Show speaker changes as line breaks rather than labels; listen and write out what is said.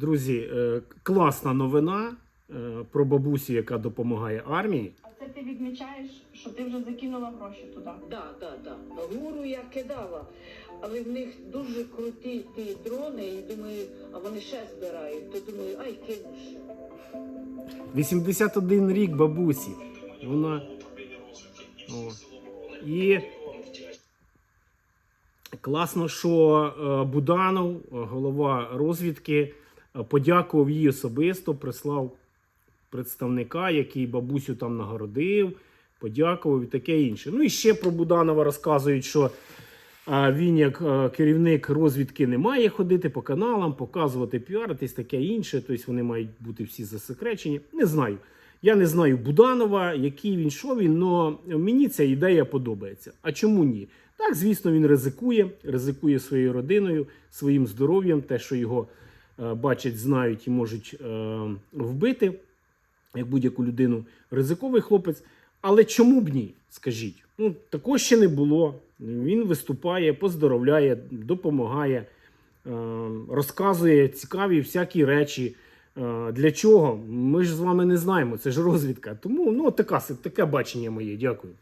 Друзі, е, класна новина е, про бабусю, яка допомагає армії.
А це ти відмічаєш, що ти вже закинула гроші туди.
Да, да, да. Гуру я кидала, але в них дуже круті ті дрони, і думаю, а вони ще збирають. То думаю, ай, кину ще.
81 рік бабусі. Вона. О. І класно, що е, Буданов, голова розвідки, подякував їй особисто, прислав представника, який бабусю там нагородив, подякував і таке інше. Ну і ще про Буданова розказують, що він, як е, керівник розвідки, не має ходити по каналам, показувати, піаритись, таке інше. Тобто вони мають бути всі засекречені. Не знаю. Я не знаю Буданова, який він що він, але мені ця ідея подобається. А чому ні? Так, звісно, він ризикує, ризикує своєю родиною, своїм здоров'ям, те, що його е, бачать, знають і можуть е, вбити, як будь-яку людину. Ризиковий хлопець. Але чому б ні? Скажіть? Ну, такого ще не було. Він виступає, поздоровляє, допомагає, е, розказує цікаві всякі речі. Е, Для чого? Ми ж з вами не знаємо, це ж розвідка. Тому ну, така, таке бачення моє. Дякую.